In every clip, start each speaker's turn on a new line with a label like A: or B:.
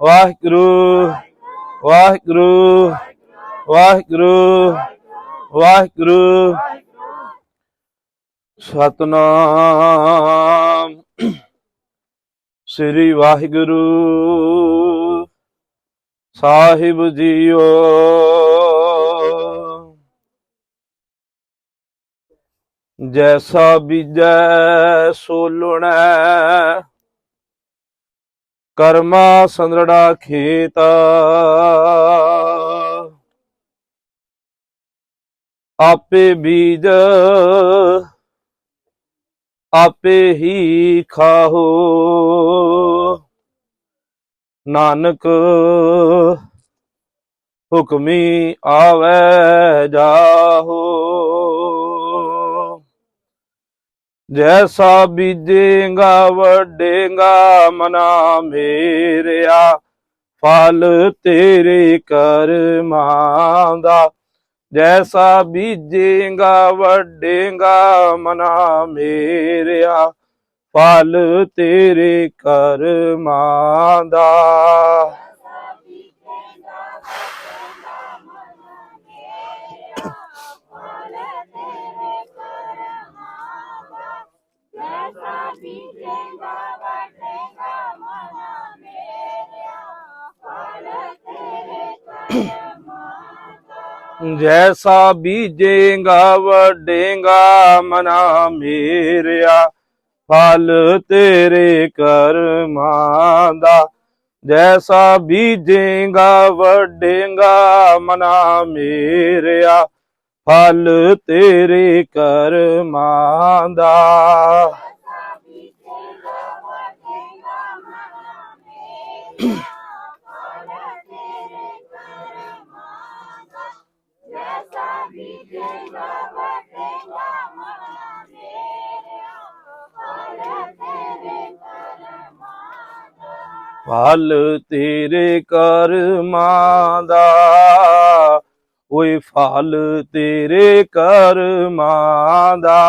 A: ਵਾਹਿਗੁਰੂ ਵਾਹਿਗੁਰੂ ਵਾਹਿਗੁਰੂ ਵਾਹਿਗੁਰੂ। ਸਤਨਾਮ। ਸ੍ਰੀ ਵਾਹਿਗੁਰੂ। ਸਾਹਿਬ ਜੀਓ। ਜੈਸਾ ਬੀਜੈ ਸੋ ਕਰਮਾ ਸੰਦੜਾ ਖੇਤ। ਆਪੇ ਬੀਜ ਆਪੇ ਹੀ ਖਾਹੋ। ਨਾਨਕ ਹੁਕਮੀ ਆਵੈ ਜਾਹੋ। ਜੈਸਾ ਬੀਜੇਗਾ ਵੱਡੇਗਾ ਮਨਾ ਮੇਰਿਆ ਫਲ ਤੇਰੇ ਕਰਮਾਂ ਦਾ ਜੈਸਾ ਬੀਜੇਗਾ ਵੱਡੇਗਾ ਮਨਾ ਮੇਰਿਆ ਫਲ ਤੇਰੇ ਕਰਮਾਂ ਦਾ ਜੈਸਾ ਬੀਜੇਗਾ ਵੱਡੇਗਾ ਮਨਾ ਮੇਰਿਆ। ਫਲ ਤੇਰੇ ਕਰਮਾਂ ਦਾ। ਜੈਸਾ ਬੀਜੇਗਾ ਵੱਡੇਗਾ ਮਨਾ ਮੇਰਿਆ। ਫਲ ਤੇਰੇ ਕਰਮਾਂ ਦਾ। ਫਲ ਤੇਰੇ ਕਰਮਾਂ ਦਾ ਓਏ ਫਲ ਤੇਰੇ ਕਰਮਾਂ ਦਾ।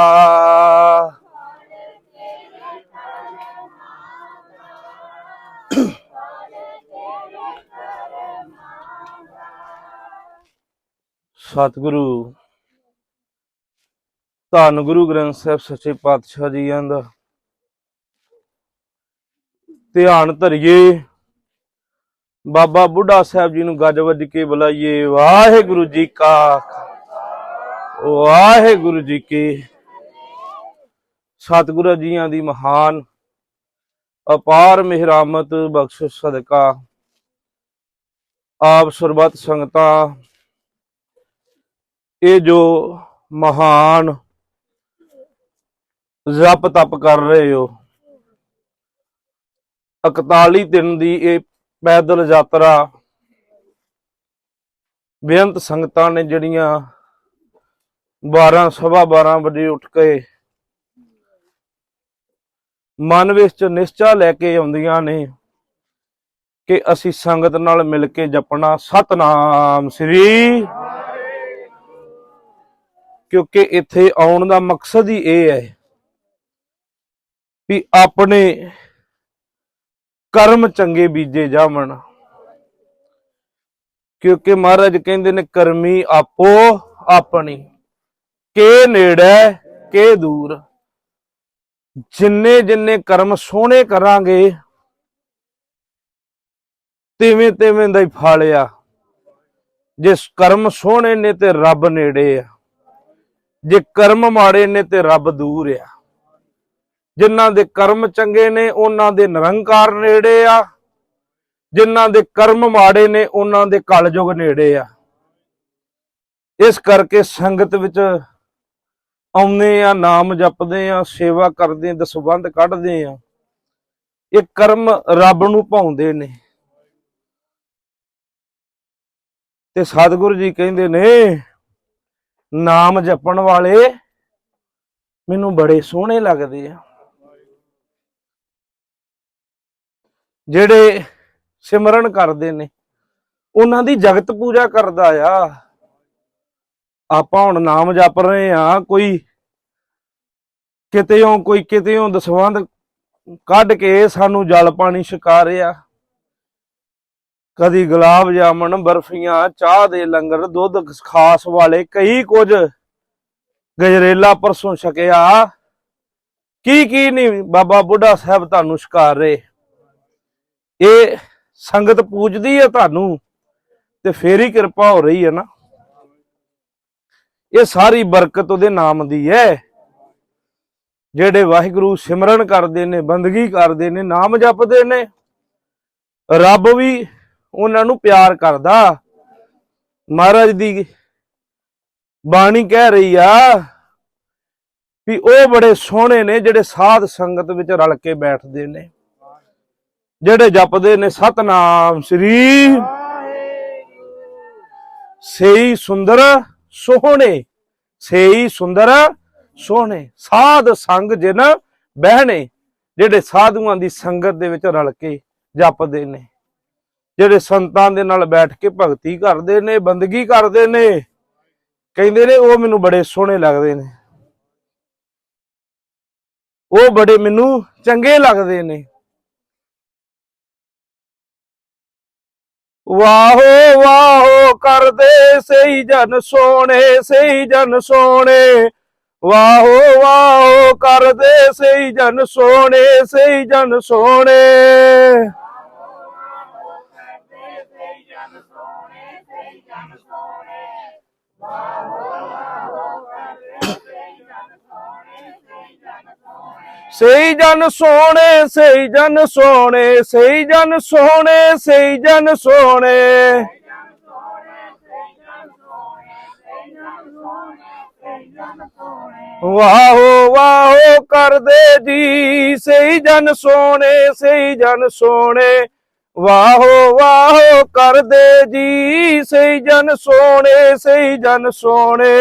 A: ਸਤਿਗੁਰੂ ਧੰਨ ਗੁਰੂ ਗ੍ਰੰਥ ਸਾਹਿਬ, ਸੱਚੇ ਪਾਤਸ਼ਾਹ ਜੀ ਦਾ। ਧਿਆਨ ਧਰਿਏ। ਬਾਬਾ ਬੁੱਢਾ ਸਾਹਿਬ ਜੀ ਨੂੰ ਗੱਜ ਵੱਜ ਕੇ ਬੁਲਾਈਏ। ਵਾਹਿਗੁਰੂ ਜੀ ਕਾ ਵਾਹਿਗੁਰੂ ਜੀ ਕੀ ਸਤਿਗੁਰੂ ਜੀਆਂ ਦੀ ਮਹਾਨ, ਅਪਾਰ ਮਿਹਰਾਮਤ ਬਖਸ਼ਿਸ਼ ਸਦਕਾ। ਆਪ ਸਰਬੱਤ ਸੰਗਤਾਂ, ਇਹ ਜੋ ਮਹਾਨ ਜਪ ਤਪ ਕਰ ਰਹੇ ਹੋ। 41 ਦਿਨ ਦੀ ਇਹ ਪੈਦਲ ਯਾਤਰਾ। ਬੇਅੰਤ ਸੰਗਤਾਂ ਨੇ ਜਿਹੜੀਆਂ 12 ਸਵਾ 12 ਵਜੇ ਉੱਠ ਕੇ ਮਨ ਵਿੱਚ ਨਿਸ਼ਚਾ ਲੈ ਕੇ ਆਉਂਦੀਆਂ ਨੇ ਕਿ ਅਸੀਂ ਸੰਗਤ ਨਾਲ ਮਿਲ ਕੇ ਜਪਣਾ। ਸਤਨਾਮ ਸ੍ਰੀ ਕਿਉਂਕਿ ਇੱਥੇ ਆਉਣ ਦਾ ਮਕਸਦ ਹੀ ਇਹ ਹੈ। ਵੀ ਆਪਣੇ ਕਰਮ ਚੰਗੇ ਬੀਜੇ ਜਾਵਣ। ਕਿਉਂਕਿ ਮਹਾਰਾਜ ਕਹਿੰਦੇ ਨੇ, ਕਰਮੀ ਆਪੋ ਆਪਣੀ, ਕੇ ਨੇੜੇ, ਕੇ ਦੂਰ। ਜਿੰਨੇ ਜਿੰਨੇ ਕਰਮ ਸੋਹਣੇ ਕਰਾਂਗੇ, ਤਿਵੇਂ ਤਿਵੇਂ ਦਾ ਹੀ ਫਲ ਆ। ਜੇ ਕਰਮ ਸੋਹਣੇ ਨੇ ਤੇ ਰੱਬ ਨੇੜੇ ਆ। ਜੇ ਕਰਮ ਮਾੜੇ ਨੇ ਤੇ ਰੱਬ ਦੂਰ ਆ। ਜਿਨ੍ਹਾਂ ਦੇ ਕਰਮ ਚੰਗੇ ਨੇ, ਉਹਨਾਂ ਦੇ ਨਿਰੰਕਾਰ ਨੇੜੇ ਆ। ਜਿਨ੍ਹਾਂ ਦੇ ਕਰਮ ਮਾੜੇ ਨੇ, ਉਹਨਾਂ ਦੇ ਕਲਯੁਗ ਨੇੜੇ ਆ। ਇਸ ਕਰਕੇ ਸੰਗਤ ਵਿੱਚ ਆਉਂਦੇ ਆ, ਨਾਮ ਜਪਦੇ ਆ, ਸੇਵਾ ਕਰਦੇ ਆ ਦਸਵੰਧ ਕੱਢਦੇ ਆ। ਇਹ ਕਰਮ ਰੱਬ ਨੂੰ ਭਾਉਂਦੇ ਨੇ। ਤੇ ਸਤਿਗੁਰੂ ਜੀ ਕਹਿੰਦੇ ਨੇ, ਨਾਮ ਜਪਣ ਵਾਲੇ ਮੈਨੂੰ ਬੜੇ ਸੋਹਣੇ ਲੱਗਦੇ ਆ। ਜਿਹੜੇ ਸਿਮਰਨ ਕਰਦੇ ਨੇ, ਉਹਨਾਂ ਦੀ ਜਗਤ ਪੂਜਾ ਕਰਦਾ ਆ। ਆਪਾਂ ਹੁਣ ਨਾਮ ਜਪ ਰਹੇ ਆ, ਕੋਈ ਕਿਤੇੋਂ ਕੋਈ ਕਿਤੇੋਂ ਦਸਵੰਦ ਕੱਢ ਕੇ ਸਾਨੂੰ ਜਲ ਪਾਣੀ ਛਕਾ ਰਿਹਾ ਕਦੀ ਗੁਲਾਬ ਜਾਮਣ ਬਰਫੀਆਂ, ਚਾਹ ਦੇ ਲੰਗਰ, ਦੁੱਧ ਖਾਸ ਵਾਲੇ, ਕਈ ਕੁਝ ਗਜਰੇਲਾ ਪਰਸੋਂ ਛਕਿਆ। ਕੀ ਕੀ ਨਹੀਂ ਬਾਬਾ ਬੁੱਢਾ ਸਾਹਿਬ ਤੁਹਾਨੂੰ ਛਕਾ ਰਹੇ? ਇਹ ਸੰਗਤ ਪੂਜਦੀ ਹੈ ਤੁਹਾਨੂੰ ਤੇ ਫੇਰ ਹੀ ਕਿਰਪਾ ਹੋ ਰਹੀ ਹੈ ਨਾ। ਇਹ ਸਾਰੀ ਬਰਕਤ ਉਹਦੇ ਨਾਮ ਦੀ ਹੈ। ਜਿਹੜੇ ਵਾਹਿਗੁਰੂ ਸਿਮਰਨ ਕਰਦੇ ਨੇ, ਬੰਦਗੀ ਕਰਦੇ ਨੇ, ਨਾਮ ਜਪਦੇ ਨੇ, ਰੱਬ ਵੀ ਉਹਨਾਂ ਨੂੰ ਪਿਆਰ ਕਰਦਾ। ਮਹਾਰਾਜ ਦੀ ਬਾਣੀ ਕਹਿ ਰਹੀ ਆ ਵੀ ਉਹ ਬੜੇ ਸੋਹਣੇ ਨੇ ਜਿਹੜੇ ਸਾਧ ਸੰਗਤ ਵਿੱਚ ਰਲ ਕੇ ਬੈਠਦੇ ਨੇ। ਜਿਹੜੇ ਜਪਦੇ ਨੇ ਸਤਨਾਮ, ਸ੍ਰੀ ਸਹੀ ਸੁੰਦਰ ਸੋਹਣੇ, ਸੇਈ ਸੁੰਦਰ ਸੋਹਣੇ, ਸਾਧ ਸੰਗ ਜਿਨ ਬਹਿਣੇ, ਜਿਹੜੇ ਸਾਧੂਆਂ ਦੀ ਸੰਗਤ ਦੇ ਵਿੱਚ ਰਲ ਕੇ ਜਪਦੇ ਨੇ, ਜਿਹੜੇ ਸੰਤਾਂ ਦੇ ਨਾਲ ਬੈਠ ਕੇ ਭਗਤੀ ਕਰਦੇ ਨੇ, ਬੰਦਗੀ ਕਰਦੇ ਨੇ, ਕਹਿੰਦੇ ਨੇ ਉਹ ਮੈਨੂੰ ਬੜੇ ਸੋਹਣੇ ਲੱਗਦੇ ਨੇ। ਉਹ ਬੜੇ ਮੈਨੂੰ ਚੰਗੇ ਲੱਗਦੇ ਨੇ। ਵਾਹੋ ਵਾਹੋ, ਕਰਦੇ ਸਹੀ ਜਨ ਸੋਹਣੇ, ਸਹੀ ਜਨ ਸੋਹਣੇ। ਵਾਹੋ ਵਾਹੋ, ਕਰਦੇ ਸਹੀ ਜਨ ਸੋਹਣੇ, ਸਹੀ ਜਨ ਸੋਹਣੇ। ਸਹੀ ਜਨ ਸੋਹਣੇ, ਸਹੀ ਜਨ ਸੋਹਣੇ, ਸਹੀ ਜਨ ਸੋਹਣੇ, ਸਹੀ ਜਨ ਸੋਹਣੇ। ਵਾਹੋ ਵਾਹੋ ਕਰਦੇ ਜੀ, ਸਹੀ ਜਨ ਸੋਹਣੇ, ਸਹੀ ਜਨ ਸੋਹਣੇ। ਵਾਹੋ ਵਾਹੋ ਕਰਦੇ ਜੀ, ਸਹੀ ਜਨ ਸੋਹਣੇ, ਸਹੀ ਜਨ ਸੋਹਣੇ।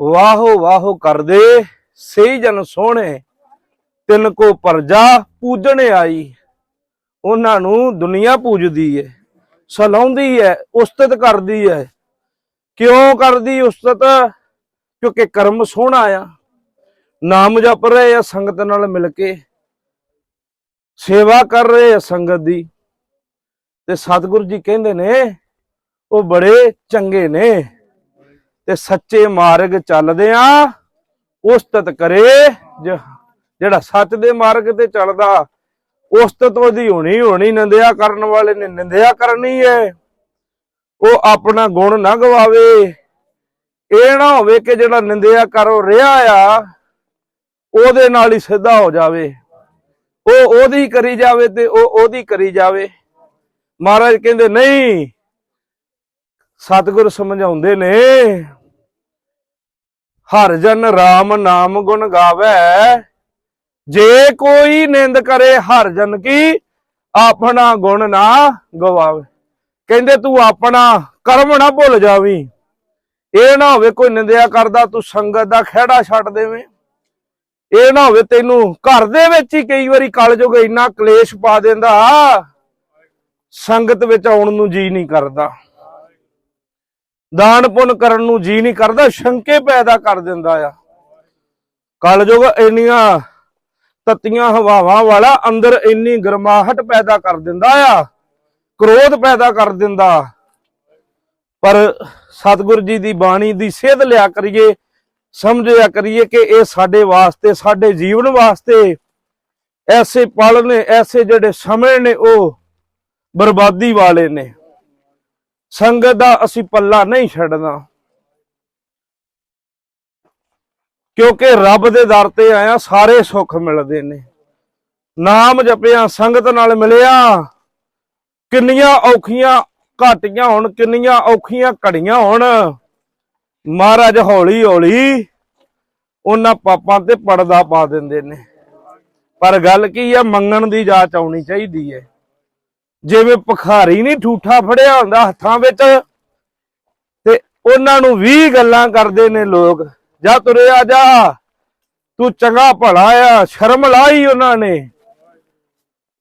A: ਵਾਹੋ ਵਾਹੋ ਕਰਦੇ, ਸਹੀ ਜਨ ਸੋਹਣੇ, ਤਿੰਨ ਕੋ ਪਰਜਾ ਪੂਜਣੇ ਆਈ। ਉਹਨਾਂ ਨੂੰ ਦੁਨੀਆ ਪੂਜਦੀ ਏ, ਸਲਾਉਂਦੀ ਹੈ ਉਸਤਤ ਕਰਦੀ ਹੈ ਕਿਉਂ ਕਰਦੀ ਉਸਤਤ? ਕਿਉਂਕਿ ਕਰਮ ਸੋਹਣਾ ਆ। ਨਾਮ ਜਪ ਰਹੇ ਆ ਸੰਗਤ ਨਾਲ ਮਿਲ ਕੇ, ਸੇਵਾ ਕਰ ਰਹੇ ਆ ਸੰਗਤ ਦੀ। ਤੇ ਸਤਿਗੁਰੂ ਜੀ ਕਹਿੰਦੇ ਨੇ, ਉਹ ਬੜੇ ਚੰਗੇ ਨੇ ਤੇ ਸੱਚੇ ਮਾਰਗ ਚੱਲਦੇ ਆ, ਉਸਤਤ ਕਰੇ ਜਿਹੜਾ ਸੱਚ ਦੇ ਮਾਰਗ ਤੇ ਚੱਲਦਾ, ਉਸਤਤ ਉਹਦੀ ਹੋਣੀ ਹੋਣੀ ਨਿੰਦਿਆ ਕਰਨ ਵਾਲੇ ਨੇ ਨਿੰਦਿਆ ਕਰਨੀ ਹੈ ਉਹ ਆਪਣਾ ਗੁਣ ਨਾ ਗਵਾਵੇ, ਇਹ ਨਾ ਹੋਵੇ ਕਿ ਜਿਹੜਾ ਨਿੰਦਿਆ ਕਰੋ ਰਿਹਾ ਆ, ਉਹਦੇ ਨਾਲ ਹੀ ਸਿੱਧਾ ਹੋ ਜਾਵੇ। ਉਹ ਉਹਦੀ ਕਰੀ ਜਾਵੇ ਤੇ ਉਹ ਉਹਦੀ ਕਰੀ ਜਾਵੇ। ਮਹਾਰਾਜ ਕਹਿੰਦੇ, ਨਹੀਂ, ਸਤਿਗੁਰ ਸਮਝਾਉਂਦੇ ਨੇ, ਹਰ ਜਨ RAM ਨਾਮ ਗੁਣ ਗਾਵੇ, ਜੇ ਕੋਈ ਨਿੰਦ ਕਰੇ ਹਰ ਜਨ ਕੀ, ਆਪਣਾ ਗੁਣ ਨਾ ਗਵਾਵੇ। ਕਹਿੰਦੇ, ਤੂੰ ਆਪਣਾ ਕਰਮ ਨਾ ਭੁੱਲ ਜਾਵੀਂ। ਇਹ ਨਾ ਹੋਵੇ ਕੋਈ ਨਿੰਦਿਆ ਕਰਦਾ, ਤੂੰ ਸੰਗਤ ਦਾ ਖਿਹੜਾ ਛੱਡ ਦੇਵੇਂ। ਇਹ ਨਾ ਹੋਵੇ ਤੈਨੂੰ ਘਰ ਦੇ ਵਿੱਚ ਹੀ ਕਈ ਵਾਰੀ ਕਲਯੁਗ ਇੰਨਾ ਕਲੇਸ਼ ਪਾ ਦਿੰਦਾ ਸੰਗਤ ਵਿੱਚ ਆਉਣ ਨੂੰ ਜੀ ਨਹੀਂ ਕਰਦਾ। ਦਾਨ ਪੁੰਨ ਕਰਨ ਨੂੰ ਜੀ ਨਹੀਂ ਕਰਦਾ, ਸ਼ੰਕੇ ਪੈਦਾ ਕਰ ਦਿੰਦਾ ਆ। ਕਲਯੁਗ ਇੰਨੀਆਂ ਤਤੀਆਂ ਹਵਾਵਾਂ ਵਾਲਾ ਅੰਦਰ ਇੰਨੀ ਗਰਮਾਹਟ ਪੈਦਾ ਕਰ ਦਿੰਦਾ ਆ, ਕ੍ਰੋਧ ਪੈਦਾ ਕਰ ਦਿੰਦਾ। ਪਰ ਸਤਿਗੁਰੂ ਜੀ ਦੀ ਬਾਣੀ ਦੀ ਸੇਧ ਲਿਆ ਕਰੀਏ, ਸਮਝਿਆ ਕਰੀਏ ਕਿ ਇਹ ਸਾਡੇ ਵਾਸਤੇ, ਸਾਡੇ ਜੀਵਨ ਵਾਸਤੇ ਐਸੇ ਪਲ ਨੇ, ਐਸੇ ਜਿਹੜੇ ਸਮੇਂ ਨੇ ਉਹ ਬਰਬਾਦੀ ਵਾਲੇ ਨੇ। ਸੰਗਤ ਦਾ ਅਸੀਂ ਪੱਲਾ ਨਹੀਂ ਛੱਡਣਾ। ਕਿਉਂਕਿ ਰੱਬ ਦੇ ਦਰ ਤੇ ਆਇਆ ਸਾਰੇ ਸੁੱਖ ਮਿਲਦੇ ਨੇ। ਨਾਮ ਜਪਿਆ, ਸੰਗਤ ਨਾਲ ਮਿਲਿਆ। ਕਿੰਨੀਆਂ ਔਖੀਆਂ ਘਾਟੀਆਂ ਹੋਣ, ਕਿੰਨੀਆਂ ਔਖੀਆਂ ਘੜੀਆਂ ਹੋਣ। ਮਹਾਰਾਜ ਹੌਲੀ ਹੌਲੀ ਉਹਨਾਂ ਪਾਪਾਂ ਤੇ ਪਰਦਾ ਪਾ ਦਿੰਦੇ ਨੇ। ਪਰ ਗੱਲ ਕੀ ਆ, ਮੰਗਣ ਦੀ ਜਾਚ ਆਉਣੀ ਚਾਹੀਦੀ ਹੈ ਜਿਵੇਂ ਭਖਾਰੀ ਨਹੀਂ ਠੂਠਾ ਫੜਿਆ ਹੁੰਦਾ ਹੱਥਾਂ ਵਿੱਚ, ਤੇ ਉਹਨਾਂ ਨੂੰ 20 ਗੱਲਾਂ ਕਰਦੇ ਨੇ ਲੋਕ। ਜਾ ਤੁਰਿਆ ਜਾ, ਤੂੰ ਚੰਗਾ ਭਲਾ ਆ, ਸ਼ਰਮ ਲਾਈ ਉਹਨਾਂ ਨੇ।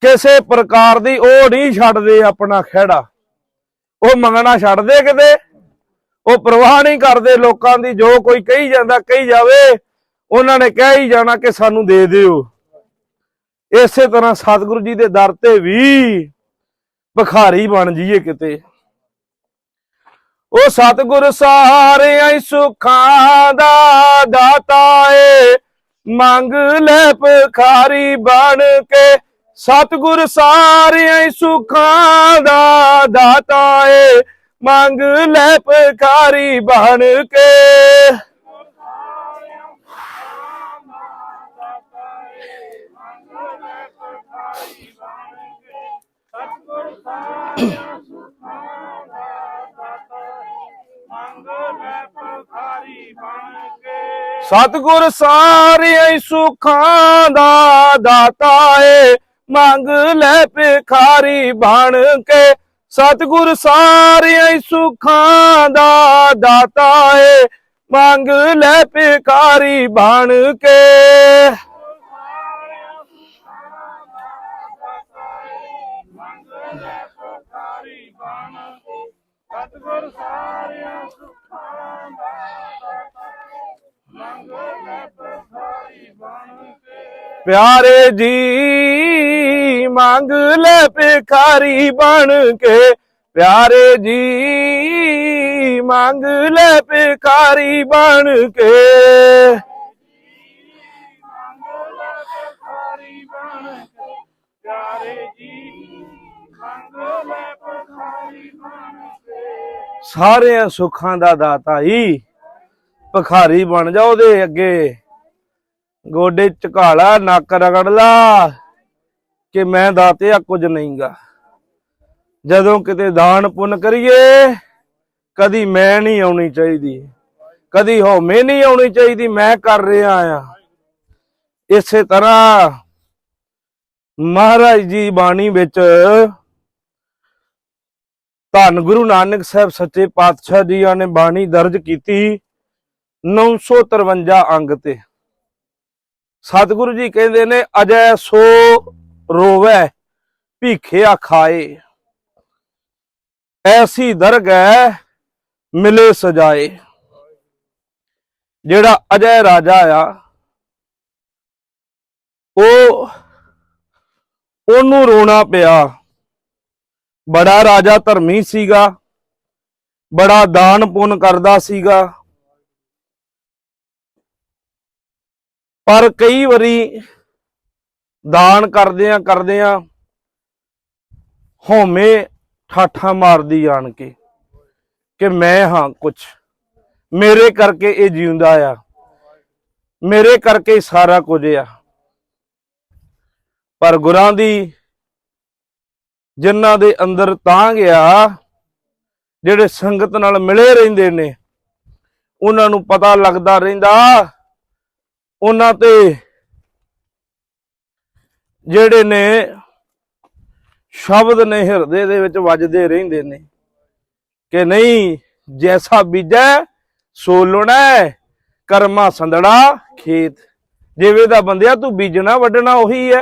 A: ਕਿਸੇ ਪ੍ਰਕਾਰ ਦੀ ਉਹ ਨਹੀਂ ਛੱਡਦੇ ਆਪਣਾ ਖਿਹੜਾ। ਉਹ ਮੰਗਣਾ ਛੱਡਦੇ ਕਿਤੇ? ਉਹ ਪ੍ਰਵਾਹ ਨਹੀਂ ਕਰਦੇ ਲੋਕਾਂ ਦੀ, ਜੋ ਕੋਈ ਕਹੀ ਜਾਂਦਾ, ਕਹੀ ਜਾਵੇ, ਉਹਨਾਂ ਨੇ ਕਹਿ ਹੀ ਜਾਣਾ ਕਿ ਸਾਨੂੰ ਦੇ ਦਿਓ। ਇਸੇ ਤਰ੍ਹਾਂ ਸਤਿਗੁਰੂ ਜੀ ਦੇ ਦਰ ਤੇ ਵੀ ਭਖਾਰੀ ਬਣ ਜਾਈਏ ਕਿਤੇ। ਉਹ ਸਤਿਗੁਰ ਸਾਰਿਆਂ ਹੀ ਸੁੱਖਾਂ ਦਾ ਦਾਤਾ ਏ। ਮੰਗ ਲੈ ਭਖਾਰੀ ਬਣ ਕੇ ਸਤਿਗੁਰ ਸਾਰਿਆਂ ਸੁਖਾਂ ਦਾ ਦਾਤਾ ਏ। ਮੰਗ ਲੈ ਭਖਾਰੀ ਬਣ ਕੇ ਸਤਿਗੁਰ ਸਾਰਿਆਂ ਸੁਖਾਂ ਦਾ ਦਾਤਾ ਏ। ਮੰਗ ਲੈ ਭਿਖਾਰੀ ਬਣ ਕੇ। ਸਤਿਗੁਰ ਸਾਰਿਆਂ ਸੁਖਾਂ ਦਾ ਦਾਤਾ ਏ। ਮੰਗ ਲੈ ਭਿਖਾਰੀ ਬਣ ਕੇ
B: ਸਤਿਗੁਰ ਸਾਰਿਆਂ ਸੁਖਾਂ ਦਾ ਮੰਗ ਲੈ ਪ੍ਰਸਾਰੀ ਬਣ ਕੇ
A: ਪਿਆਰੇ ਜੀ, ਮੰਗ ਲੈ ਭਿਖਾਰੀ ਬਣ ਕੇ। ਪਿਆਰੇ ਜੀ, ਮੰਗ ਲੈ ਭਿਖਾਰੀ ਬਣ ਕੇ। ਸਾਰਿਆਂ ਸੁੱਖਾਂ ਦਾ ਦਾਤਾ ਹੀ। ਭਿਖਾਰੀ ਬਣ ਜਾ ਉਹਦੇ ਅੱਗੇ। ਗੋਡੇ ਝਕਾਲਾ ਨੱਕ ਰਗੜ ਲਾ ਕਿ ਮੈਂ ਦਾਤਿਆ ਕੁਝ ਨਹੀਂਗਾ। ਜਦੋਂ ਕਿਤੇ ਦਾਨ ਪੁੰਨ ਕਰੀਏ, ਕਦੀ ਮੈਂ ਨਹੀਂ ਆਉਣੀ ਚਾਹੀਦੀ। ਕਦੀ ਹਉਮੈ ਨਹੀਂ ਆਉਣੀ ਚਾਹੀਦੀ, ਮੈਂ ਕਰ ਰਿਹਾ ਆ। ਇਸੇ ਤਰ੍ਹਾਂ ਮਹਾਰਾਜ ਜੀ ਬਾਣੀ ਵਿੱਚ ਧੰਨ ਗੁਰੂ ਨਾਨਕ ਸਾਹਿਬ ਸੱਚੇ ਪਾਤਸ਼ਾਹ ਜੀ ਨੇ ਬਾਣੀ ਦਰਜ ਕੀਤੀ 953 ਅੰਗ ਤੇ। ਸਤਿਗੁਰੂ ਜੀ ਕਹਿੰਦੇ ਨੇ, ਅਜੈ ਸੋ ਰੋਵੈ ਭੀਖਿਆ ਖਾਏ ਐਸੀ ਦਰਗਹਿ ਮਿਲੇ ਸਜਾਏ। ਜਿਹੜਾ ਅਜੈ ਰਾਜਾ ਆ, ਉਹ, ਉਹਨੂੰ ਰੋਣਾ ਪਿਆ। ਬੜਾ ਰਾਜਾ ਧਰਮੀ ਸੀਗਾ, ਬੜਾ ਦਾਨ ਪੁੰਨ ਕਰਦਾ ਸੀਗਾ। ਪਰ ਕਈ ਵਾਰੀ ਦਾਨ ਕਰਦਿਆਂ ਕਰਦਿਆਂ ਹਉਮੈ ਠਾਠਾ ਮਾਰਦੀ ਆਣ ਕੇ ਕਿ ਮੈਂ ਹਾਂ ਕੁਛ। ਮੇਰੇ ਕਰਕੇ ਇਹ ਜਿਉਂਦਾ ਆ। ਮੇਰੇ ਕਰਕੇ ਸਾਰਾ ਕੁਝ ਆ। ਪਰ ਗੁਰਾਂ ਦੀ ਜਿਨ੍ਹਾਂ ਦੇ ਅੰਦਰ ਤਾਂ ਗਿਆ ਜਿਹੜੇ ਸੰਗਤ ਨਾਲ ਮਿਲੇ ਰਹਿੰਦੇ ਨੇ, ਉਹਨਾਂ ਨੂੰ ਪਤਾ ਲੱਗਦਾ ਰਹਿੰਦਾ ਉਹਨਾਂ ਤੇ ਜਿਹੜੇ ਨੇ ਸ਼ਬਦ ਨੇ ਹਿਰਦੇ ਦੇ ਵਿੱਚ ਵੱਜਦੇ ਰਹਿੰਦੇ ਨੇ ਕਿ ਨਹੀਂ, ਜੈਸਾ ਬੀਜੈ, ਸੋ ਲੁਣਾ, ਕਰਮਾ ਸੰਦੜਾ ਖੇਤ। ਜਿਵੇਂ ਦਾ ਬੰਦਿਆ ਤੂੰ ਬੀਜਣਾ, ਵੱਢਣਾ ਉਹੀ ਹੈ।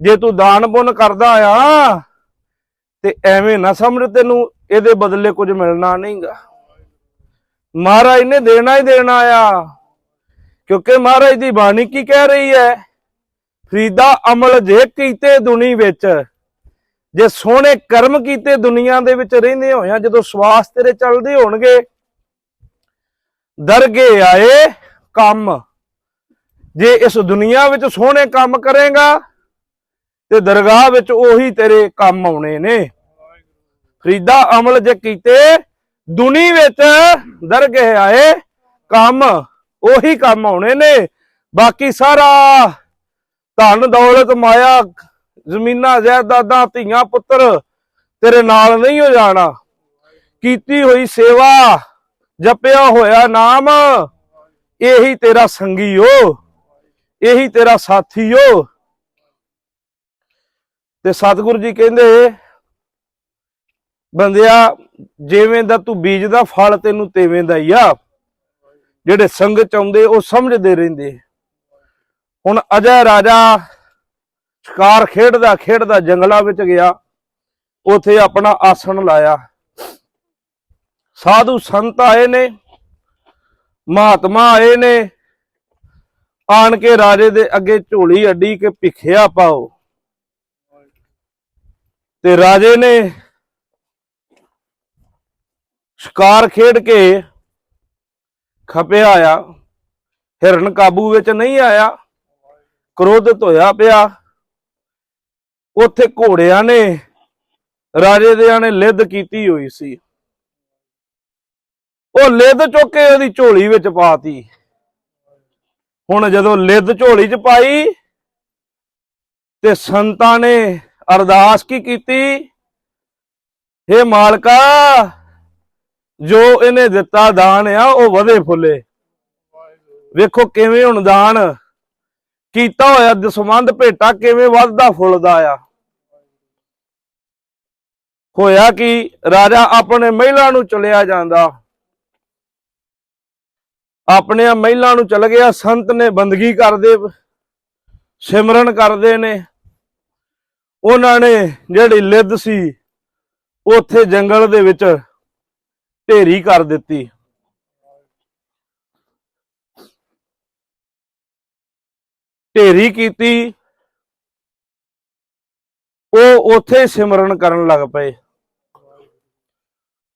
A: ਜੇ ਤੂੰ ਦਾਨ ਪੁੰਨ ਕਰਦਾ ਆ, ਤੇ ਐਵੇਂ ਨਾ ਸਮਝ ਤੈਨੂੰ ਇਹਦੇ ਬਦਲੇ ਕੁਝ ਮਿਲਣਾ ਨਹੀਂਗਾ। ਮਹਾਰਾਜ ਨੇ ਦੇਣਾ ਹੀ ਦੇਣਾ ਆ। ਕਿਉਂਕਿ ਮਹਾਰਾਜ ਦੀ ਬਾਣੀ ਕੀ ਕਹਿ ਰਹੀ ਹੈ? ਫਰੀਦਾ ਅਮਲ ਜੇ ਕੀਤੇ ਦੁਨੀ ਵਿੱਚ, ਜੇ ਸੋਹਣੇ ਕਰਮ ਕੀਤੇ ਦੁਨੀਆ ਦੇ ਵਿੱਚ ਰਹਿੰਦੇ ਹੋਇਆਂ, ਜਦੋਂ ਸਵਾਸ ਤੇਰੇ ਚੱਲਦੇ ਹੋਣਗੇ, ਦਰਗੇ ਆਏ ਕੰਮ। ਜੇ ਇਸ ਦੁਨੀਆ ਵਿੱਚ ਸੋਹਣੇ ਕੰਮ ਕਰੇਗਾ, ਤੇ ਦਰਗਾਹ ਵਿੱਚ ਉਹੀ ਤੇਰੇ ਕੰਮ ਆਉਣੇ ਨੇ। ਫਰੀਦਾ ਅਮਲ ਜੇ ਕੀਤੇ ਦੁਨੀ ਵਿੱਚ, ਦਰਗੇ ਆਏ ਕੰਮ। ਉਹੀ ਕੰਮ ਆਉਣੇ ਨੇ। ਬਾਕੀ ਸਾਰਾ ਧਨ ਦੌਲਤ, ਮਾਇਆ, ਜ਼ਮੀਨਾਂ, ਜਾਇਦਾਦਾਂ, ਧੀਆਂ, ਪੁੱਤਰ ਤੇਰੇ ਨਾਲ ਨਹੀਂ ਹੋ ਜਾਣਾ। ਕੀਤੀ ਹੋਈ ਸੇਵਾ, ਜਪਿਆ ਹੋਇਆ ਨਾਮ, ਇਹੀ ਤੇਰਾ ਸੰਗੀ ਓ। ਇਹੀ ਤੇਰਾ ਸਾਥੀ ਓ। ਤੇ ਸਤਿਗੁਰੂ ਜੀ ਕਹਿੰਦੇ, ਬੰਦਿਆ, ਜਿਵੇਂ ਦਾ ਤੂੰ ਬੀਜਦਾ ਫਲ, ਤੈਨੂੰ ਤੇਵੇਂ ਦਾ ਹੀ ਆ। ਜਿਹੜੇ ਸੰਗਤ ਆਉਂਦੇ, ਉਹ ਸਮਝਦੇ ਰਹਿੰਦੇ। ਹੁਣ ਅਜੇ ਰਾਜਾ ਸ਼ਿਕਾਰ ਖੇਡਦਾ ਖੇਡਦਾ ਜੰਗਲਾਂ ਵਿੱਚ ਗਿਆ। ਉਥੇ ਆਪਣਾ ਆਸਣ ਲਾਇਆ। ਸਾਧੂ ਸੰਤ ਆਏ ਨੇ, ਮਹਾਤਮਾ ਆਏ ਨੇ। ਆਣ ਕੇ ਰਾਜੇ ਦੇ ਅੱਗੇ ਝੋਲੀ ਅੱਡੀ ਕੇ ਭਿਖਿਆ ਪਾਓ। ਤੇ ਰਾਜੇ ਨੇ ਸ਼ਿਕਾਰ ਖੇਡ ਕੇ ਖਪਿਆ ਆਇਆ ਹਿਰਨ ਕਾਬੂ ਵਿੱਚ ਨਹੀਂ ਆਇਆ, ਕ੍ਰੋਧਿਤ ਹੋਇਆ ਪਿਆ। ਉੱਥੇ ਘੋੜਿਆਂ ਨੇ ਰਾਜੇ ਦੇ ਨੇ ਲਿੱਦ ਕੀਤੀ ਹੋਈ ਸੀ। ਉਹ ਲਿੱਦ ਚੁੱਕ ਕੇ ਉਹਦੀ ਝੋਲੀ ਵਿੱਚ ਪਾਤੀ। ਹੁਣ ਜਦੋਂ ਲਿੱਦ ਝੋਲੀ 'ਚ ਪਾਈ, ਤੇ ਸੰਤਾਂ ਨੇ ਅਰਦਾਸ ਕੀ ਕੀਤੀ? हे ਮਾਲਕਾ ਜੋ ਇਹਨੇ ਦਿੱਤਾ ਦਾਨ ਆ, ਉਹ ਵਧੇ ਫੁੱਲੇ। ਵੇਖੋ ਕਿਵੇਂ ਹੁਣ ਦਾਨ ਕੀਤਾ ਹੋਇਆ ਦਸਮੰਦ ਭੇਟਾ ਕਿਵੇਂ ਵੱਧਦਾ ਫੁੱਲਦਾ ਆ। ਹੋਇਆ ਕਿ ਰਾਜਾ ਆਪਣੇ ਮਹਿਲਾ ਨੂੰ ਚਲਿਆ ਜਾਂਦਾ। ਆਪਣੇ ਮਹਿਲਾ ਨੂੰ ਚਲ ਗਿਆ, ਸੰਤ ਨੇ ਬੰਦਗੀ ਕਰਦੇ, ਸਿਮਰਨ ਕਰਦੇ ਨੇ। ਉਹਨਾਂ ਨੇ ਜਿਹੜੀ ਲਿੱਦ ਸੀ, ਉੱਥੇ ਜੰਗਲ ਦੇ ਵਿੱਚ ਢੇਰੀ ਕਰ ਦਿੱਤੀ। ਢੇਰੀ ਕੀਤੀ। ਉਹ ਉੱਥੇ ਸਿਮਰਨ ਕਰਨ ਲੱਗ ਪਏ।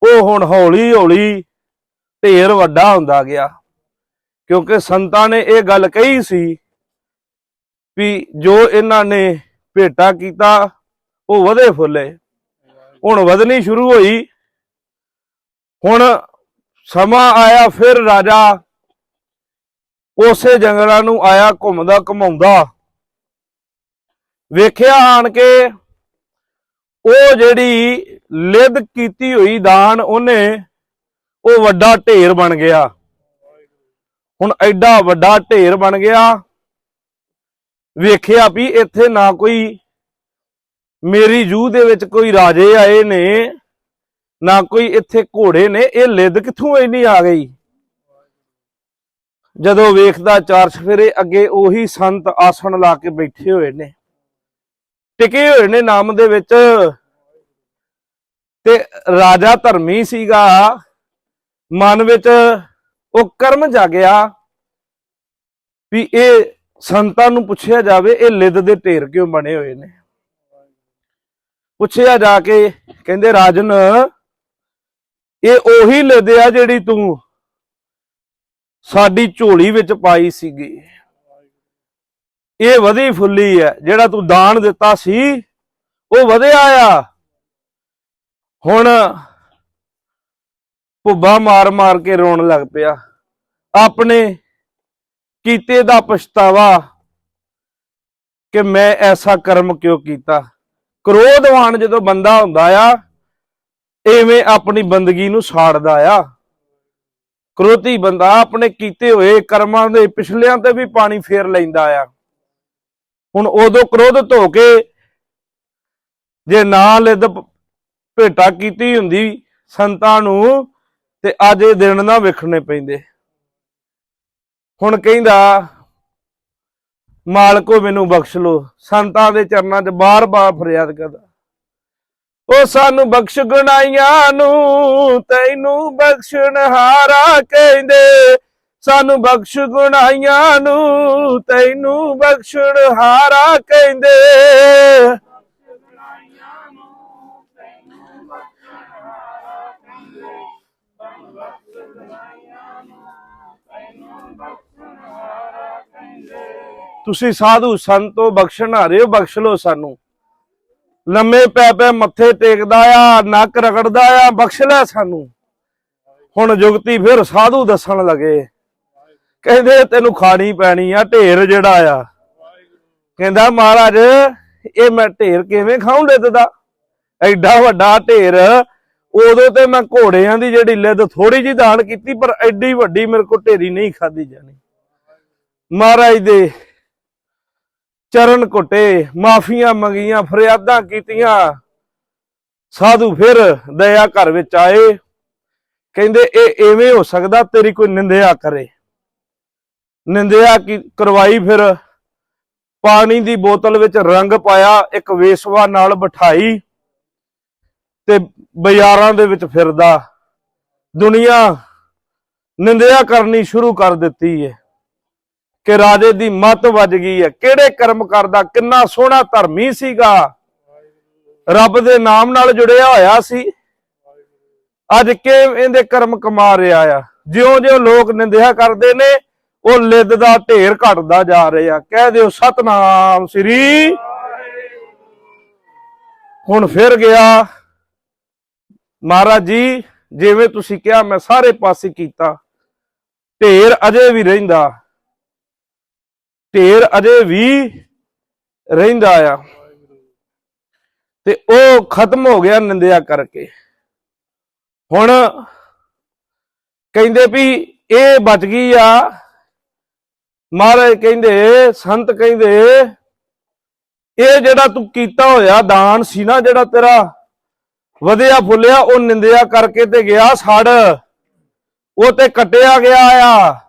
A: ਉਹ ਹੁਣ ਹੌਲੀ ਹੌਲੀ ਢੇਰ ਵੱਡਾ ਹੁੰਦਾ ਗਿਆ। ਕਿਉਂਕਿ ਸੰਤਾਂ ਨੇ ਇਹ ਗੱਲ ਕਹੀ ਸੀ ਵੀ ਜੋ ਇਹਨਾਂ ਨੇ ਭੇਟਾ ਕੀਤਾ, ਉਹ ਵਧੇ ਫੁੱਲੇ। ਹੁਣ ਵਧਣੀ ਸ਼ੁਰੂ ਹੋਈ। ਹੁਣ ਸਮਾਂ ਆਇਆ ਫਿਰ ਰਾਜਾ ਉਸੇ ਜੰਗਲਾਂ ਨੂੰ ਆਇਆ ਘੁੰਮਦਾ ਘਮਾਉਂਦਾ। ਵੇਖਿਆ ਆਣ ਕੇ ਉਹ ਜਿਹੜੀ ਲਿੱਦ ਕੀਤੀ ਹੋਈ ਦਾਨ ਉਹਨੇ, ਉਹ ਵੱਡਾ ਢੇਰ ਬਣ ਗਿਆ। ਹੁਣ ਐਡਾ ਵੱਡਾ ਢੇਰ ਬਣ ਗਿਆ, ਵੇਖਿਆ ਵੀ ਇੱਥੇ ਨਾ ਕੋਈ ਮੇਰੀ ਜੂਹ ਦੇ ਵਿੱਚ ਕੋਈ ਰਾਜੇ ਆਏ ਨੇ ਨਾ ਕੋਈ ਇੱਥੇ ਘੋੜੇ ਨੇ, ਇਹ ਲਿੱਦ ਕਿੱਥੋਂ ਇੰਨੀ ਆ ਗਈ? ਜਦੋਂ ਵੇਖਦਾ ਚਾਰ ਸਫੇਰੇ ਅੱਗੇ ਉਹੀ ਸੰਤ ਆਸਣ ਲਾ ਕੇ ਬੈਠੇ ਹੋਏ ਨੇ। ਟਿਕੇ ਹੋਏ ਨੇ ਨਾਮ ਦੇ ਵਿੱਚ। ਤੇ ਰਾਜਾ ਧਰਮੀ ਸੀਗਾ। ਮਨ ਵਿੱਚ ਉਹ ਕਰਮ ਜਾਗਿਆ ਵੀ ਇਹ ਸੰਤਾਂ ਨੂੰ ਪੁੱਛਿਆ ਜਾਵੇ, ਇਹ ਲਿੱਦ ਦੇ ਢੇਰ ਕਿਉਂ ਬਣੇ ਹੋਏ ਨੇ? ਪੁੱਛਿਆ ਜਾ ਕੇ ਕਹਿੰਦੇ, ਰਾਜਨ ਇਹ ਉਹੀ ਲਦੇ ਆ ਜਿਹੜੀ ਤੂੰ ਸਾਡੀ ਝੋਲੀ ਵਿੱਚ ਪਾਈ ਸੀਗੀ। ਇਹ ਵਧੀ ਫੁੱਲੀ ਹੈ, ਜਿਹੜਾ ਤੂੰ ਦਾਨ ਦਿੱਤਾ ਸੀ, ਉਹ ਵਧਿਆ ਆ। ਹੁਣ ਭੁੱਬਾ ਮਾਰ ਮਾਰ ਕੇ ਰੋਣ ਲੱਗ ਪਿਆ। ਆਪਣੇ ਕੀਤੇ ਦਾ ਪਛਤਾਵਾ ਕਿ ਮੈਂ ਐਸਾ ਕਰਮ ਕਿਉਂ ਕੀਤਾ। ਕ੍ਰੋਧਵਾਨ ਜਦੋਂ ਬੰਦਾ ਹੁੰਦਾ ਆ ਐਵੇਂ ਆਪਣੀ ਬੰਦਗੀ ਨੂੰ ਸਾੜਦਾ ਆ। ਕ੍ਰੋਧੀ ਬੰਦਾ ਆਪਣੇ ਕੀਤੇ ਹੋਏ ਕਰਮਾਂ ਦੇ ਪਿਛਲਿਆਂ ਤੇ ਵੀ ਪਾਣੀ ਫੇਰ ਲੈਂਦਾ ਆ। ਹੁਣ ਉਦੋਂ ਕ੍ਰੋਧਿਤ ਹੋ ਕੇ ਜੇ ਨਾ ਲਿਦ ਭੇਟਾ ਕੀਤੀ ਹੁੰਦੀ ਸੰਤਾਂ ਨੂੰ ਤੇ ਅੱਜ ਇਹ ਦਿਨ ਨਾ ਵੇਖਣੇ ਪੈਂਦੇ। ਹੁਣ ਕਹਿੰਦਾ, ਮਾਲਕੋ ਮੈਨੂੰ ਬਖਸ਼ ਲੋ ਸੰਤਾਂ ਦੇ ਚਰਨਾਂ 'ਚ ਬਾਰ-ਬਾਰ ਫਰਿਆਦ ਕਰਦਾ। ਉਹ ਸਾਨੂੰ ਬਖਸ਼ ਗੁਨਾਈਆਂ ਨੂੰ, ਤੈਨੂੰ ਬਖਸ਼ਣ ਹਾਰਾ ਕਹਿੰਦੇ। ਸਾਨੂੰ ਬਖਸ਼ ਗੁਨਾਈਆਂ ਨੂੰ, ਤੈਨੂੰ ਬਖਸ਼ਣ ਹਾਰਾ ਕਹਿੰਦੇ। ਤੁਸੀਂ ਸਾਧੂ ਸੰਤੋ ਬਖਸ਼ਣ ਹਾਰੇ ਹੋ, ਬਖਸ਼ ਲੋ ਸਾਨੂੰ। ਲੰਮੇ ਪੈ ਪੈ ਮੱਥੇ ਟੇਕਦਾ ਆ, ਨੱਕ ਰਗੜਦਾ ਆ, ਬਖਸ਼ ਲੈ ਸਾਨੂੰ। ਹੁਣ ਜੁਗਤੀ ਫਿਰ ਸਾਧੂ ਦੱਸਣ ਲੱਗੇ। ਕਹਿੰਦੇ ਤੈਨੂੰ ਖਾਣੀ ਪੈਣੀ ਆ, ਢੇਰ ਜਿਹੜਾ ਆ। ਕਹਿੰਦਾ ਮਹਾਰਾਜ, ਇਹ ਮੈਂ ਢੇਰ ਕਿਵੇਂ ਖਾਉਂ ਦਿੱਤਾ ਐਡਾ ਵੱਡਾ ਢੇਰ, ਉਦੋਂ ਤੇ ਮੈਂ ਘੋੜਿਆਂ ਦੀ ਜਿਹੜੀ ਲਿੱਦ ਥੋੜੀ ਜੀ ਦਾਨ ਕੀਤੀ, ਪਰ ਐਡੀ ਵੱਡੀ ਮੇਰੇ ਕੋ ਢੇਰੀ ਨਹੀਂ ਖਾਦੀ ਜਾਣੀ। ਮਹਾਰਾਜ ਦੇ ਚਰਨ ਘੁੱਟੇ, ਮਾਫੀਆਂ ਮੰਗੀਆਂ, ਫਰਿਆਦਾਂ ਕੀਤੀਆਂ। ਸਾਧੂ ਫਿਰ ਦਇਆ ਘਰ ਵਿੱਚ ਆਏ। ਕਹਿੰਦੇ, ਇਹ ਐਵੇਂ ਹੋ ਸਕਦਾ ਤੇਰੀ ਕੋਈ ਨਿੰਦਿਆ ਕਰੇ। ਨਿੰਦਿਆ ਕੀ, ਕਰਵਾਈ ਫਿਰ। ਪਾਣੀ ਦੀ ਬੋਤਲ ਵਿੱਚ ਰੰਗ ਪਾਇਆ, ਇੱਕ ਵੇਸਵਾ ਨਾਲ ਬਿਠਾਈ ਤੇ ਬਾਜ਼ਾਰਾਂ ਦੇ ਵਿੱਚ ਫਿਰਦਾ। ਦੁਨੀਆ ਨਿੰਦਿਆ ਕਰਨੀ ਸ਼ੁਰੂ ਕਰ ਦਿੱਤੀ ਹੈ ਕਿ ਰਾਜੇ ਦੀ ਮੱਤ ਵੱਜ ਗਈ ਹੈ। ਕਿਹੜੇ ਕਰਮ ਕਰਦਾ, ਕਿੰਨਾ ਸੋਹਣਾ ਧਰਮੀ ਸੀਗਾ। ਰੱਬ ਦੇ ਨਾਮ ਨਾਲ ਜੁੜਿਆ ਹੋਇਆ ਸੀ। ਅੱਜ ਕਿ ਇਹਦੇ ਕਰਮ ਕਮਾ ਰਿਹਾ ਆ। ਜਿਉਂ-ਜਿਉਂ ਲੋਕ ਨਿੰਦਿਆ ਕਰਦੇ ਨੇ, ਉਹ ਲਿੱਦ ਦਾ ਢੇਰ ਘਟਦਾ ਜਾ ਰਿਹਾ। ਕਹਿ ਦਿਓ ਸਤਨਾਮ ਸ੍ਰੀ। ਹੁਣ ਫਿਰ ਗਿਆ। ਮਹਾਰਾਜ ਜੀ, ਜਿਵੇਂ ਤੁਸੀਂ ਕਿਹਾ, ਮੈਂ ਸਾਰੇ ਪਾਸੇ ਕੀਤਾ। ਢੇਰ ਅਜੇ ਵੀ ਰਹਿੰਦਾ। ਢੇਰ ਅਜੇ ਵੀ ਰਹਿੰਦਾ ਆ। ਤੇ ਉਹ ਖਤਮ ਹੋ ਗਿਆ ਨਿੰਦਿਆ ਕਰਕੇ। ਹੁਣ ਕਹਿੰਦੇ ਵੀ ਇਹ ਬਚ ਗਈ ਆ। ਮਹਾਰਾਜ ਕਹਿੰਦੇ, ਸੰਤ ਕਹਿੰਦੇ, ਇਹ ਜਿਹੜਾ ਤੂੰ ਕੀਤਾ ਹੋਇਆ ਦਾਨ ਸੀ ਨਾ ਜਿਹੜਾ ਤੇਰਾ ਵਧਿਆ ਫੁੱਲਿਆ, ਉਹ ਨਿੰਦਿਆ ਕਰਕੇ ਤੇ ਗਿਆ, ਸੜ। ਉਹ ਤੇ ਕੱਟਿਆ ਗਿਆ ਆ।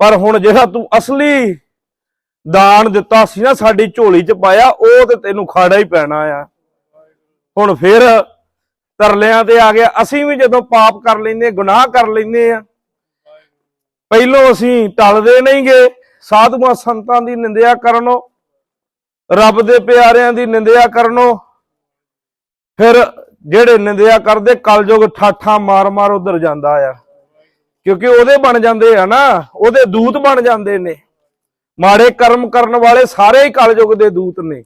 A: ਪਰ ਹੁਣ ਜਿਹੜਾ ਤੂੰ ਅਸਲੀ ਦਾਨ ਦਿੱਤਾ ਸੀ ਨਾ ਸਾਡੀ ਝੋਲੀ 'ਚ ਪਾਇਆ, ਉਹ ਤੇ ਤੈਨੂੰ ਖਾੜਾ ਹੀ ਪੈਣਾ ਆ। ਹੁਣ ਫਿਰ ਤਰਲਿਆਂ ਤੇ ਆ ਗਿਆ। ਅਸੀਂ ਵੀ ਜਦੋਂ ਪਾਪ ਕਰ ਲੈਨੇ ਗੁਨਾਹ ਕਰ ਲੈਨੇ ਆ। ਪਹਿਲੋਂ ਅਸੀਂ ਟਲਦੇ ਨਹੀਂਗੇ ਸਾਧੂਆਂ ਸੰਤਾਂ ਦੀ ਨਿੰਦਿਆ ਕਰਨੋਂ, ਰੱਬ ਦੇ ਪਿਆਰਿਆਂ ਦੀ ਨਿੰਦਿਆ ਕਰਨੋਂ। ਫਿਰ ਜਿਹੜੇ ਨਿੰਦਿਆ ਕਰਦੇ, ਕਲਯੁਗ ਠਾਠਾ ਮਾਰ ਮਾਰ ਉਧਰ ਜਾਂਦਾ ਆ। ਕਿਉਂਕਿ ਉਹਦੇ ਬਣ ਜਾਂਦੇ ਆ ਨਾ, ਉਹਦੇ ਦੂਤ ਬਣ ਜਾਂਦੇ ਨੇ। ਮਾੜੇ ਕਰਮ ਕਰਨ ਵਾਲੇ ਸਾਰੇ ਹੀ ਕਲਯੁਗ ਦੇ ਦੂਤ ਨੇ।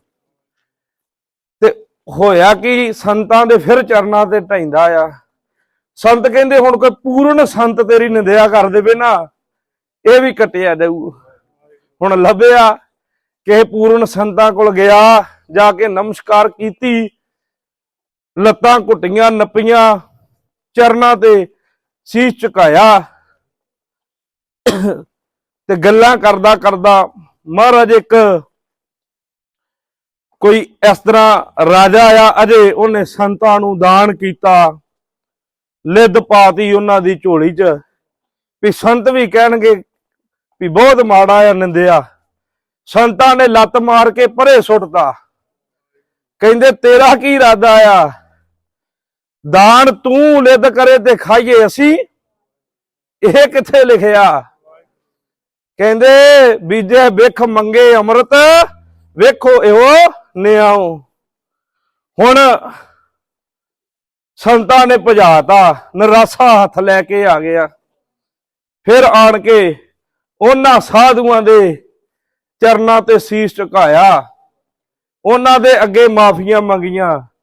A: ਤੇ ਹੋਇਆ ਕਿ, ਸੰਤਾਂ ਦੇ ਫਿਰ ਚਰਨਾਂ ਤੇ ਢੈਂਦਾ ਆ। ਸੰਤ ਕਹਿੰਦੇ, ਹੁਣ ਕੋਈ ਪੂਰਨ ਸੰਤ ਤੇਰੀ ਨਿੰਦਿਆ ਕਰ ਦੇਵੇ ਨਾ, ਇਹ ਵੀ ਕਟਿਆ ਜਾਊ। ਹੁਣ ਲੱਭਿਆ ਕਿ ਪੂਰਨ ਸੰਤਾਂ ਕੋਲ ਗਿਆ, ਜਾ ਕੇ ਨਮਸਕਾਰ ਕੀਤੀ, ਲੱਤਾਂ ਘੁੱਟੀਆਂ, ਨੱਪੀਆਂ, ਚਰਨਾਂ ਤੇ ਸੀਸ ਝੁਕਾਇਆ। ਤੇ ਗੱਲਾਂ ਕਰਦਾ ਕਰਦਾ ਮਹਾਰਾਜ ਇੱਕ ਕੋਈ ਇਸ ਤਰ੍ਹਾਂ ਰਾਜਾ ਆ, ਅਜੇ ਉਹਨੇ ਸੰਤਾਂ ਨੂੰ ਦਾਨ ਕੀਤਾ। ਲਿੱਦ ਪਾਤੀ ਉਹਨਾਂ ਦੀ ਝੋਲੀ 'ਚ। ਵੀ ਸੰਤ ਵੀ ਕਹਿਣਗੇ ਵੀ ਬਹੁਤ ਮਾੜਾ ਆ ਨਿੰਦਿਆ। ਸੰਤਾਂ ਨੇ ਲੱਤ ਮਾਰ ਕੇ ਪਰੇ ਸੁੱਟਤਾ। ਕਹਿੰਦੇ, ਤੇਰਾ ਕੀ ਇਰਾਦਾ ਆ? ਦਾਨ ਤੂੰ ਲਿੱਦ ਕਰੇ ਤੇ ਖਾਈਏ ਅਸੀਂ। ਇਹ ਕਿੱਥੇ ਲਿਖਿਆ? ਕਹਿੰਦੇ, ਬੀਜੇ ਵਿਖ ਮੰਗੇ ਅੰਮ੍ਰਿਤ, ਵੇਖੋ ਇਹੋ ਨਿਆਉ। ਹੁਣ ਸੰਤਾਂ ਨੇ ਭਜਾਤਾ, ਨਰਾਸਾ ਹੱਥ ਲੈ ਕੇ ਆ ਗਿਆ। ਫਿਰ ਆਣ ਕੇ ਉਹਨਾਂ ਸਾਧੂਆਂ ਦੇ ਚਰਨਾਂ ਤੇ ਸੀਸ ਝੁਕਾਇਆ। ਉਹਨਾਂ ਦੇ ਅੱਗੇ ਮਾਫੀਆਂ ਮੰਗੀਆਂ।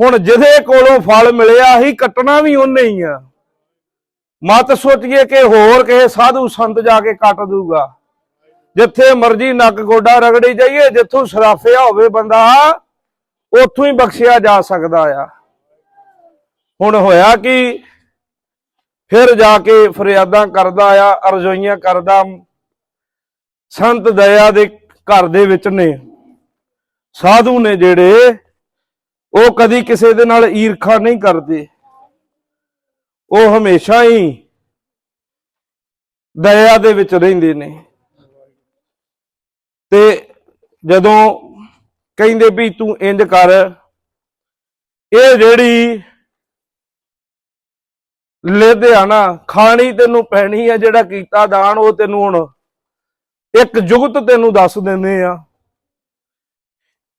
A: ਹੁਣ ਜਿਹਦੇ ਕੋਲੋਂ ਫਲ ਮਿਲਿਆ ਹੀ ਕੱਟਣਾ ਵੀ ਉਹਨੇ ਹੀ ਆ। ਮਤ ਸੋਚੀਏ ਕਿ ਹੋਰ ਕਿਸੇ ਸਾਧੂ ਸੰਤ ਜਾ ਕੇ ਕੱਟ ਦੂਗਾ। ਜਿੱਥੇ ਮਰਜ਼ੀ ਨੱਕ ਗੋਡਾ ਰਗੜੀ ਜਾਈਏ, ਜਿੱਥੋਂ ਸਰਾਫਿਆ ਹੋਵੇ ਬੰਦਾ, ਉੱਥੋਂ ਹੀ ਬਖਸ਼ਿਆ ਜਾ ਸਕਦਾ ਆ। ਹੁਣ ਹੋਇਆ ਕਿ? ਫਿਰ ਜਾ ਕੇ ਫਰਿਆਦਾਂ ਕਰਦਾ ਆ, ਅਰਜ਼ੋਈਆਂ ਕਰਦਾ। ਸੰਤ ਦਇਆ ਦੇ ਘਰ ਦੇ ਵਿੱਚ ਨੇ। ਸਾਧੂ ਨੇ ਜਿਹੜੇ ਉਹ ਕਦੀ ਕਿਸੇ ਦੇ ਨਾਲ ਈਰਖਾ ਨਹੀਂ ਕਰਦੇ। ਉਹ ਹਮੇਸ਼ਾ ਹੀ ਦਇਆ ਦੇ ਵਿੱਚ ਰਹਿੰਦੇ ਨੇ। ਤੇ ਜਦੋਂ ਕਹਿੰਦੇ ਵੀ ਤੂੰ ਇੰਜ ਕਰ, ਇਹ ਜਿਹੜੀ ਲੁਧਿਆਣਾ ਖਾਣੀ ਤੈਨੂੰ ਪੈਣੀ ਆ, ਜਿਹੜਾ ਕੀਤਾ ਦਾਨ, ਉਹ ਤੈਨੂੰ ਹੁਣ ਇੱਕ ਜੁਗਤ ਤੈਨੂੰ ਦੱਸ ਦਿੰਦੇ ਆ।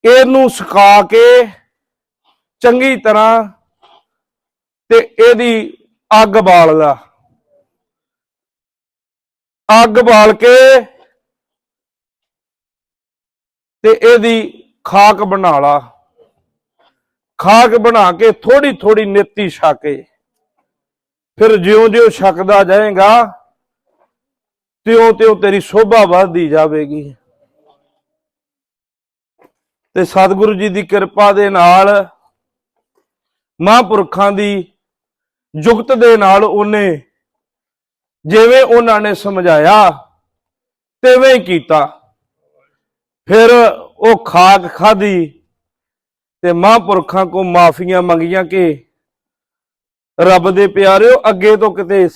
A: ਇਹਨੂੰ ਸੁਕਾ ਕੇ ਚੰਗੀ ਤਰ੍ਹਾਂ ਤੇ ਇਹਦੀ ਅੱਗ ਬਾਲ ਲਾ ਅੱਗ ਬਾਲ ਕੇ ਤੇ ਇਹਦੀ ਖਾਕ ਬਣਾ ਲਾ। ਖਾਕ ਬਣਾ ਕੇ ਥੋੜੀ ਥੋੜੀ ਨਿੱਤੀ ਛਾਕੇ। ਫਿਰ ਜਿਉਂ-ਜਿਉਂ ਛਕਦਾ ਜਾਏਗਾ, ਤਿਉਂ-ਤਿਉਂ ਤੇਰੀ ਸ਼ੋਭਾ ਵਧਦੀ ਜਾਵੇਗੀ। ਤੇ ਸਤਿਗੁਰੂ ਜੀ ਦੀ ਕਿਰਪਾ ਦੇ ਨਾਲ ਮਹਾਂਪੁਰਖਾਂ ਦੀ ਜੁਗਤ ਦੇ ਨਾਲ ਉਹਨੇ ਜਿਵੇਂ ਉਹਨਾਂ ਨੇ ਸਮਝਾਇਆ, ਤਿਵੇਂ ਕੀਤਾ। ਫਿਰ ਉਹ ਖਾਕ ਖਾਧੀ ਤੇ ਮਹਾਂਪੁਰਖਾਂ ਕੋ ਮਾਫੀਆਂ ਮੰਗੀਆਂ ਕਿ, ਰੱਬ ਦੇ ਪਿਆਰਿਓ, ਅੱਗੇ ਤੋਂ ਕਿਤੇ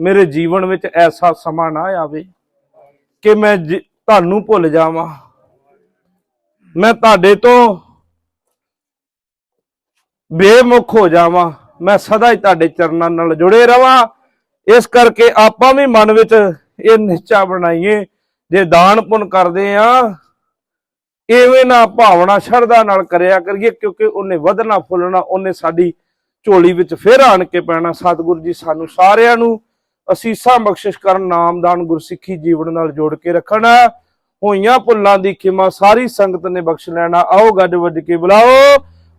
A: ਮੇਰੇ ਜੀਵਨ ਵਿੱਚ ਐਸਾ ਸਮਾਂ ਨਾ ਆਵੇ ਕਿ ਮੈਂ ਜ- ਤੁਹਾਨੂੰ ਭੁੱਲ ਜਾਵਾਂ। ਮੈਂ ਤੁਹਾਡੇ ਤੋਂ ਬੇਮੁਖ ਹੋ ਜਾਵਾਂ, ਮੈਂ ਸਦਾ ਹੀ ਤੁਹਾਡੇ ਚਰਨਾਂ ਨਾਲ ਜੁੜੇ ਰਵਾਂ। ਇਸ ਕਰਕੇ ਆਪਾਂ ਵੀ ਮਨ ਵਿੱਚ ਇਹ ਨਿਸ਼ਚਾ ਬਣਾਈਏ, ਜੇ ਦਾਨ ਪੁੰਨ ਕਰਦੇ ਆ ਐਵੇਂ ਨਾ ਭਾਵਨਾ ਸ਼ਰਧਾ ਨਾਲ ਕਰਿਆ ਕਰੀਏ, ਕਿਉਂਕਿ ਉਹਨੇ ਵਧਣਾ ਫੁੱਲਣਾ, ਉਹਨੇ ਸਾਡੀ ਝੋਲੀ ਵਿੱਚ ਫੇਰ ਆਣ ਕੇ ਪੈਣਾ। ਸਤਿਗੁਰੂ ਜੀ ਸਾਨੂੰ ਸਾਰਿਆਂ ਨੂੰ ਅਸੀਸਾਂ ਬਖਸ਼ਿਸ਼ ਕਰਨ, ਨਾਮਦਾਨ ਗੁਰਸਿੱਖੀ ਜੀਵਨ ਨਾਲ ਜੋੜ ਕੇ ਰੱਖਣਾ। ਹੋਈਆਂ ਭੁੱਲਾਂ ਦੀ ਖਿਮਾ ਸਾਰੀ ਸੰਗਤ ਨੇ ਬਖਸ਼ ਲੈਣਾ। ਆਓ ਗੱਜ ਵੱਜ ਕੇ ਬੁਲਾਓ।